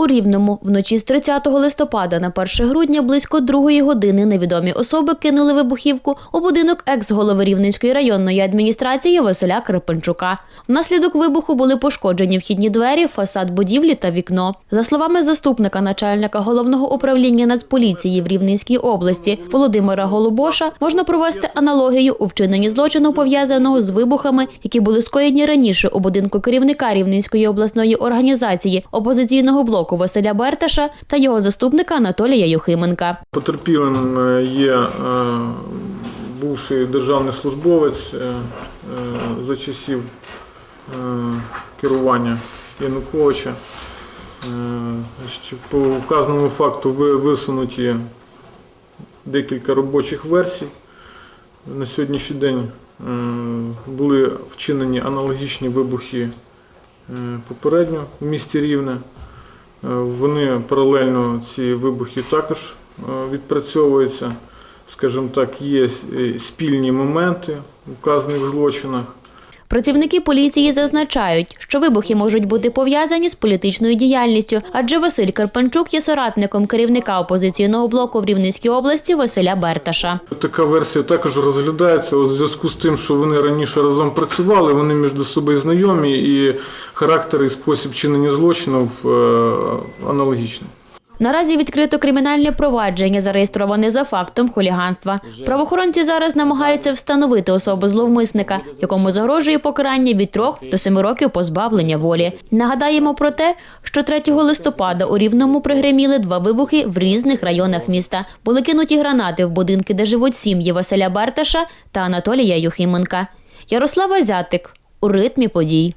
У Рівному вночі з 30 листопада на 1 грудня близько другої години невідомі особи кинули вибухівку у будинок екс-голови Рівненської районної адміністрації Василя Карпенчука. Внаслідок вибуху були пошкоджені вхідні двері, фасад будівлі та вікно. За словами заступника начальника головного управління Нацполіції в Рівненській області Володимира Голубоша, можна провести аналогію у вчиненні злочину пов'язаного з вибухами, які були скоєні раніше у будинку керівника Рівненської обласної організації опозиційного блоку Василя Берташа та його заступника Анатолія Юхименка. Потерпілим е, є е, бувший державний службовець е, за часів керування Януковича. По вказаному факту висунуті декілька робочих версій. На сьогоднішній день були вчинені аналогічні вибухи попередньо в місті Рівне. Е, Вони паралельно ці вибухи також е, відпрацьовуються. Скажімо так, є е, спільні моменти у вказаних злочинах. Працівники поліції зазначають, що вибухи можуть бути пов'язані з політичною діяльністю, адже Василь Карпенчук є соратником керівника опозиційного блоку в Рівненській області Василя Берташа. Така версія також розглядається у зв'язку з тим, що вони раніше разом працювали, вони між собою знайомі і характер і спосіб чинення злочинів е, аналогічний. Наразі відкрито кримінальне провадження, зареєстроване за фактом хуліганства. Правоохоронці зараз намагаються встановити особу зловмисника, якому загрожує покарання від трьох до семи років позбавлення волі. Нагадаємо про те, що 3 листопада у Рівному пригреміли два вибухи в різних районах міста. Були кинуті гранати в будинки, де живуть сім'ї Василя Берташа та Анатолія Юхименка. Ярослава Зятик у ритмі подій.